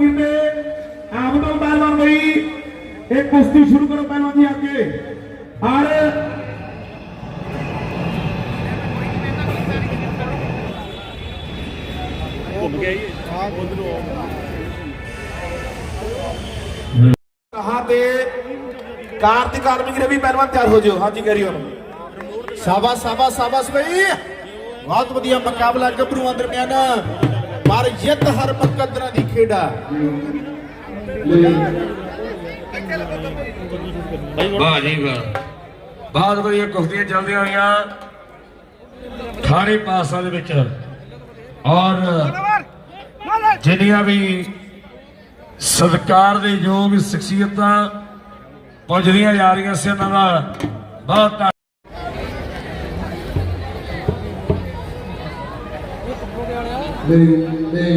ਆਲਮਗੀਰ ਦੇ ਆਮਦਨ ਪਹਿਲਵਾਨ ਬਈ ਇਹ ਕੁਸ਼ਤੀ ਸ਼ੁਰੂ ਕਰੋ ਪਹਿਲਵਾਨ ਜੀ ਅੱਗੇ ਔਰ ਕਹਾ ਤੇ ਕਾਰਤਿਕ ਆਲਮਗੀਰ ਵੀ ਪਹਿਲਵਾਨ ਤਿਆਰ ਹੋ ਜਾਓ ਹਾਂਜੀ ਕਰਿਓ ਸ਼ਾਬਾਸ਼ ਸ਼ਾਬਾਸ਼ ਸ਼ਾਬਾਸ਼ ਬਈ ਬਹੁਤ ਵਧੀਆ ਮੁਕਾਬਲਾ, ਗੱਭਰੂਆਂ ਦਰਮਿਆਨ। ਪਰ ਜਿੱਤ ਹਰ ਮੁਕੱਦਰਾਂ ਦੀ ਖੇਡਾ। ਵਾਹ ਜੀ ਵਾਹ ਬਹੁਤ ਵਧੀਆ ਕੁਸ਼ਤੀਆਂ ਚੱਲਦੀਆਂ ਹੋਈਆਂ ਥਾਰੇ ਪਾਸਾਂ ਦੇ ਵਿੱਚ। ਔਰ ਜਿੰਨੀਆਂ ਵੀ ਸਤਿਕਾਰ ਦੇ ਯੋਗ ਸ਼ਖਸੀਅਤਾਂ ਪੁੱਜਦੀਆਂ ਜਾ ਰਹੀਆਂ ਸੀ, ਉਹਨਾਂ ਦਾ ਬਹੁਤ ਧੰਨ-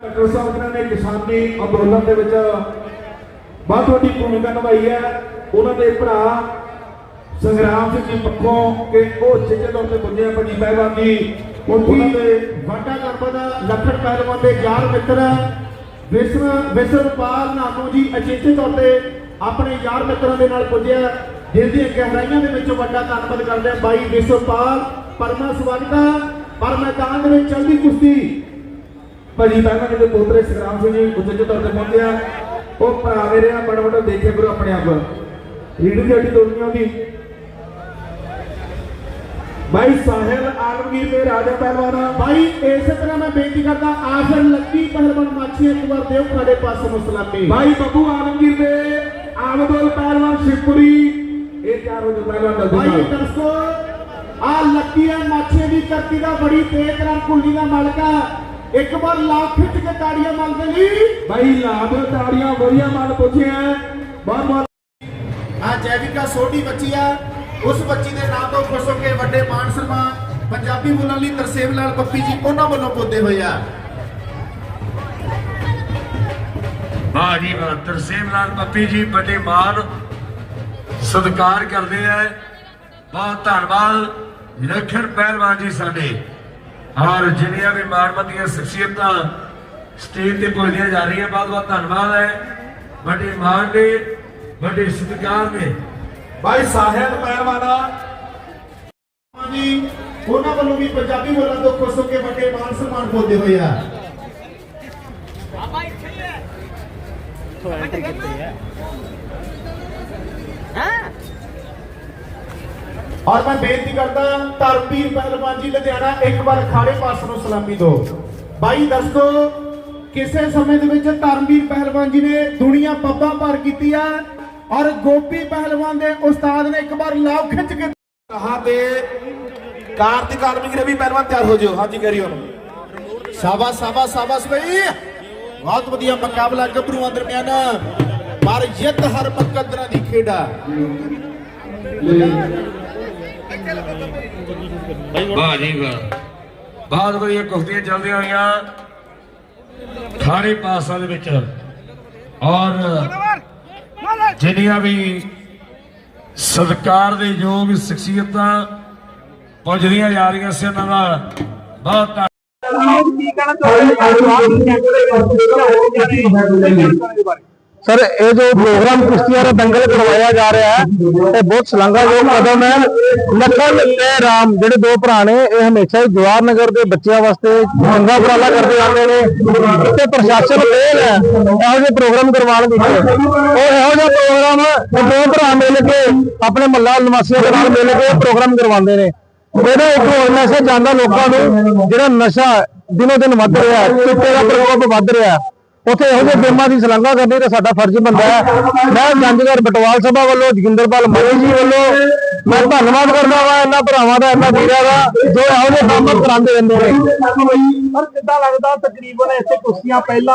ਡਾਕਟਰ ਸਾਹਿਬ ਜਿਨ੍ਹਾਂ ਨੇ ਕਿਸਾਨੀ ਅੰਦੋਲਨ ਦੇ ਵਿੱਚ ਬਹੁਤ ਵੱਡੀ ਭੂਮਿਕਾ ਨਿਭਾਈ ਹੈ। ਉਹਨਾਂ ਦੇ ਭਰਾ ਸੰਗਰਾਮ ਸਿੰਘ ਜੀ ਪੱਖੋਂ ਕਿ ਉਹ ਚਿੱਟੇ ਤੌਰ ਤੇ ਪੁੱਜੇ ਆ ਵੱਡੀ ਪਹਿਲਵਾਨ। ਜੀ ਉਹਨਾਂ ਦੇ ਵਾਟਾ ਕਰਬਾ ਦਾ ਲੱਖੜ ਪਹਿਲਵਾਨ ਦੇ ਯਾਰ ਮਿੱਤਰ ਵਿਸ਼ਵ ਵਿਸ਼ਵਪਾਲ ਨਾਮੋ ਜੀ ਅਚੇਤੇ ਤੌਰ ਤੇ ਆਪਣੇ ਯਾਰ ਮਿੱਤਰਾਂ ਦੇ ਨਾਲ ਪੁੱਜਿਆ ਦਿਲ ਦੀਆਂ ਗਹਿਰਾਈਆਂ ਦੇ ਵਿੱਚੋਂ ਵੱਡਾ ਧੰਨਵਾਦ ਕਰਦੇ ਆ ਬਾਈ ਵਿਸ਼ਵਪਾਲ ਪਰਮਾ ਸਵਾਗਤਾ ਪਰ ਮੈਦਾਨ ਦੇ ਵਿੱਚ ਚੱਲਦੀ ਕੁਸ਼ਤੀ। ਭਾਜੀ ਜੀ ਦੇ ਪੋਤਰੇ ਸੰਗਰਾਮ ਸਿੰਘ ਜੀ ਉੱਚੇ ਤੌਰ ਤੇ ਪਹੁੰਚੇ ਆ ਉਹ ਭਰਾ ਮੇਰੇ ਆ ਬੜਾ ਬੜਾ ਦੇਖਿਆ ਕਰੋ ਆਪਣੇ ਆਪ। ਰੀਡੂ ਦੀ ਹੱਡੀ ਤੋੜਨੀ ਆਉਂਦੀ ਭਾਈ ਸਾਹਿਲ ਆਲਮਗੀਰ ਦੇ ਰਾਜਾ ਪਹਿਲਵਾਨ ਭਾਈ ਇਸੇ ਤਰ੍ਹਾਂ ਮੈਂ ਬੇਨਤੀ ਕਰਦਾ ਆਖਰ ਲੱਕੀ ਪਹਿਲਵਾਨ ਮਾਛੀ ਇੱਕ ਵਾਰ ਦਿਓ ਸਾਡੇ ਪਾਸੇ ਨੂੰ ਸਲਾਮੀ ਭਾਈ ਬੱਬੂ ਆਲਮਗੀਰ ਦੇ ਆਮਦੋਲ ਪਹਿਲਵਾਨ ਸ਼ਿਵਪੁਰੀ। ਇਹ ਚਾਰ ਹੋ ਜੋ ਪਹਿਲਵਾਨ ਦਾ ਭਾਈ ਦਰਸ਼ਕੋ ਆ ਲੱਕੀ ਮਾਛੇ ਦੀ ਧਰਤੀ ਦਾ ਬੜੀ ਤੇਜ਼ ਰਨ ਕੁੰਡੀ ਦਾ ਮਾਲਕ ਆ। ਇੱਕ ਵਾਰ ਲੱਖ ਖਿੱਚ ਕੇ ਤਾੜੀਆਂ ਮੰਗਦੇ ਜੀ ਭਾਈ ਲਾਭ ਤਾੜੀਆਂ ਵਧੀਆ ਮਨ ਪੁੱਛਿਆ ਬਹੁਤ ਬਹੁਤ ਆ ਜੈਵਿਕਾ ਸੋਢੀ ਬੱਚੀ ਆ। ਉਸ ਬੱਚੀ ਦੇ ਨਾਮ ਤੋਂ ਖੁਸ਼ ਹੋ ਕੇ ਵੱਡੇ ਮਾਨ ਸਨਮਾਨ ਪੰਜਾਬੀ ਬੋਲਣ ਲਈ ਤਰਸੇਮ ਲਾਲ ਪੱਪੀ ਜੀ ਉਹਨਾਂ ਵੱਲੋਂ ਪੁੱਦੇ ਹੋਏ ਆ। ਵਾਹ ਜੀ ਵਾਹ ਤਰਸੇਮ ਲਾਲ ਪੱਪੀ ਜੀ ਵੱਡੇ ਮਾਨ ਸਤਿਕਾਰ ਕਰਦੇ ਆ। ਬਹੁਤ ਧੰਨਵਾਦ। ਵਿਲੱਖਣ ਪਹਿਲਵਾਨ ਜੀ ਸਾਡੇ। ਔਰ ਜਿਹੜੀਆਂ ਵੀ ਮਾਨਮਤੀਆਂ ਸ਼ਖਸੀਅਤਾਂ ਸਟੇਜ ਤੇ ਪੁੱਜਦੀਆਂ ਜਾ ਰਹੀਆਂ ਬਹੁਤ ਬਹੁਤ ਧੰਨਵਾਦ ਹੈ। ਵੱਡੇ ਮਾਨ ਦੇ ਵੱਡੇ ਸਤਿਕਾਰ ਦੇ। ਭਾਈ ਸਾਹਿਲ ਪਹਿਲਵਾਨਾ ਜੀ ਉਹਨਾਂ ਵੱਲੋਂ ਵੀ ਪੰਜਾਬੀ ਬੋਲਣ ਤੋਂ ਖੁਸ਼ ਹੋ ਕੇ ਵੱਡੇ ਮਾਨ ਸਨਮਾਨ ਪੁੱਦੇ ਹੋਏ ਆ। ਔਰ ਮੈਂ ਬੇਨਤੀ ਕਰਦਾ ਧਰਮਵੀਰ ਪਹਿਲਵਾਨ ਜੀ, ਲੁਧਿਆਣਾ, ਇੱਕ ਵਾਰ ਖਾੜੇ ਪਾਸ ਨੂੰ ਸਲਾਮੀ ਦਿਓ। ਬਾਈ, ਦੱਸੋ, ਕਿਸੇ ਸਮੇਂ ਦੇ ਵਿੱਚ ਧਰਮਵੀਰ ਪਹਿਲਵਾਨ ਜੀ ਨੇ ਦੁਨੀਆ ਪੱਬਾਂ ਪਾਰ ਕੀਤੀ ਆ ਔਰ ਗੋਪੀ ਪਹਿਲਵਾਨ ਦੇ ਉਸਤਾਦ ਨੇ ਇੱਕ ਵਾਰ ਲਾਉ ਖਿੱਚ ਕੇ ਕਹਾ ਤੇ ਕਾਰਤਿਕ ਆਲਮਗੀਰ ਵੀ ਪਹਿਲਵਾਨ ਤਿਆਰ ਹੋ ਜਾਓ। ਹਾਂਜੀ ਕਰਿਓ ਸ਼ਾਬਾਸ਼ ਸ਼ਾਬਾਸ਼ ਸ਼ਾਬਾਸ਼ ਬਈ। ਬਹੁਤ ਵਧੀਆ ਮੁਕਾਬਲਾ ਗੱਭਰੂਆਂ ਦਰਮਿਆਨ। ਪਰ ਜਿੱਤ ਹਰ ਮੁਕੱਦਰਾਂ ਦੀ ਖੇਡਾ ਵਾਹ ਜੀ ਵਾਹ ਬਹੁਤ ਵਧੀਆ ਕੁਸ਼ਤੀਆਂ ਚੱਲਦੀਆਂ ਹੋਈਆਂ। ਥਾਰੇ ਪਾਸਾਂ ਦੇ ਵਿੱਚ। ਔਰ ਜਿਹੜੀਆਂ ਵੀ ਸਤਿਕਾਰ ਦੇ ਯੋਗ ਸ਼ਖਸੀਅਤਾਂ ਪੁੱਜਦੀਆਂ ਜਾ ਰਹੀਆਂ ਸੀ, ਉਹਨਾਂ ਦਾ ਬਹੁਤ ਧੰਨ- ਸਰ, ਇਹ ਜੋ ਪ੍ਰੋਗਰਾਮ ਕੁਸ਼ਤੀਆਂ ਦਾ ਦੰਗਲ ਕਰਵਾਇਆ ਜਾ ਰਿਹਾ ਹੈ, ਇਹ ਬਹੁਤ ਸ਼ਲਾਘਾਯੋਗ ਕਦਮ ਹੈ। ਲਖਨ ਤੇ ਰਾਮ ਜਿਹੜੇ ਦੋ ਭਰਾ ਨੇ, ਇਹ ਹਮੇਸ਼ਾ ਹੀ ਜਵਾਹਰ ਨਗਰ ਦੇ ਬੱਚਿਆਂ ਵਾਸਤੇ ਚੰਗਾ ਉਪਰਾਲਾ ਕਰਦੇ ਆਉਂਦੇ ਨੇ ਤੇ ਪ੍ਰਸ਼ਾਸਨ ਫੇਲ ਹੈ, ਇਹੋ ਜਿਹੇ ਪ੍ਰੋਗਰਾਮ ਕਰਵਾਉਣ ਦੀ। ਉਹ ਇਹੋ ਜਿਹਾ ਪ੍ਰੋਗਰਾਮ ਦੋ ਭਰਾ ਮਿਲ ਕੇ, ਆਪਣੇ ਮੱਲਾ ਨਿਵਾਸੀਆਂ ਦੇ ਨਾਲ ਮਿਲ ਕੇ ਪ੍ਰੋਗਰਾਮ ਕਰਵਾਉਂਦੇ ਨੇ। ਇਹਦਾ ਇੱਕ ਹੋਰ ਮੈਸੇਜ ਜਾਂਦਾ ਲੋਕਾਂ ਨੂੰ, ਜਿਹੜਾ ਨਸ਼ਾ ਦਿਨੋ ਦਿਨ ਵੱਧ ਰਿਹਾ ਹੈ, ਚਿੱਟੇ ਦਾ ਪ੍ਰਕੋਪ ਵੱਧ ਰਿਹਾ ਉੱਥੇ ਇਹੋ ਜਿਹੇ ਗੇਮਾਂ ਦੀ ਸ਼ਲਾਘਾ ਕਰਨੀ ਤਾਂ ਸਾਡਾ ਫਰਜ਼ ਬਣਦਾ ਹੈ। ਮੈਂ ਜੰਜਗੜ ਬਟਵਾਲ ਸਭਾ ਵੱਲੋਂ ਜੋਗਿੰਦਰਪਾਲ ਮਾਲੀ ਜੀ ਵੱਲੋਂ ਮੈਂ ਧੰਨਵਾਦ ਕਰਦਾ ਹਾਂ ਇਹਨਾਂ ਭਰਾਵਾਂ ਦਾ ਇਹਨਾਂ ਵੀਰਾਂ ਦਾ ਜੋ ਇਹੋ ਜਿਹੇ ਕੰਮ ਕਰਾਉਂਦੇ ਰਹਿੰਦੇ ਨੇ। ਪਰ ਕਿੱਦਾਂ ਲੱਗਦਾ ਤਕਰੀਬਨ ਇੱਥੇ ਕੁਸ਼ਤੀਆਂ ਪਹਿਲਾਂ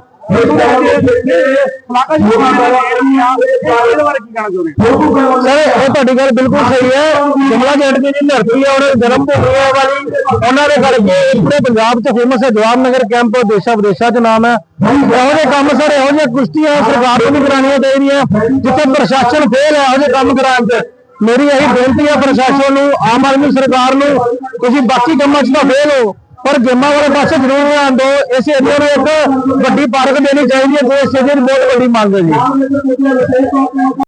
ਇਹ ਤੁਹਾਡੀ ਗੱਲ ਬਿਲਕੁਲ ਸਹੀ ਹੈ। ਸ਼ਿਮਲਾ ਗੇਟ ਦੀ ਜਿਹੜੀ ਧਰਤੀ ਹੈ ਉਹਨੇ ਜਨਮ ਭੂਮੀ ਵਾਲੀ। ਉਹਨਾਂ ਦੇ ਕਰਕੇ ਪੂਰੇ ਪੰਜਾਬ 'ਚ ਫੇਮਸ ਹੈ ਜਵਾਹਰ ਨਗਰ ਕੈਂਪ ਦੇਸ਼ਾ ਵਿਦੇਸ਼ਾਂ 'ਚ ਨਾਮ ਹੈ। ਇਹੋ ਜਿਹੇ ਕੰਮ ਸਰ ਇਹੋ ਜਿਹੇ ਕੁਸ਼ਤੀਆਂ ਸਰਕਾਰ ਨੂੰ ਵੀ ਕਰਾਉਣੀਆਂ ਚਾਹੀਦੀਆਂ। ਜਿੱਥੇ ਪ੍ਰਸ਼ਾਸਨ ਫੇਲ ਹੈ ਇਹੋ ਜਿਹੇ ਕੰਮ ਕਰਾਉਣ 'ਚ ਮੇਰੀ ਇਹੀ ਬੇਨਤੀ ਹੈ ਪ੍ਰਸ਼ਾਸਨ ਨੂੰ ਆਮ ਆਦਮੀ ਸਰਕਾਰ ਨੂੰ ਤੁਸੀਂ ਬਾਕੀ ਕੰਮਾਂ 'ਚ ਤਾਂ ਫੇਲ ਹੋ। ਪਰ ਗੇਮਾਂ ਵਾਲੇ ਪਾਸੇ ਜ਼ਰੂਰ ਧਿਆਨ ਦਿਓ। ਇਸ ਏਰੀਏ ਨੂੰ ਇੱਕ ਵੱਡੀ ਪਾਰਕ ਦੇਣੀ ਚਾਹੀਦੀ ਹੈ ਜੋ ਇਸ ਏਰੀਏ ਦੀ ਬਹੁਤ ਵੱਡੀ ਮੰਗ ਹੈ ਜੀ।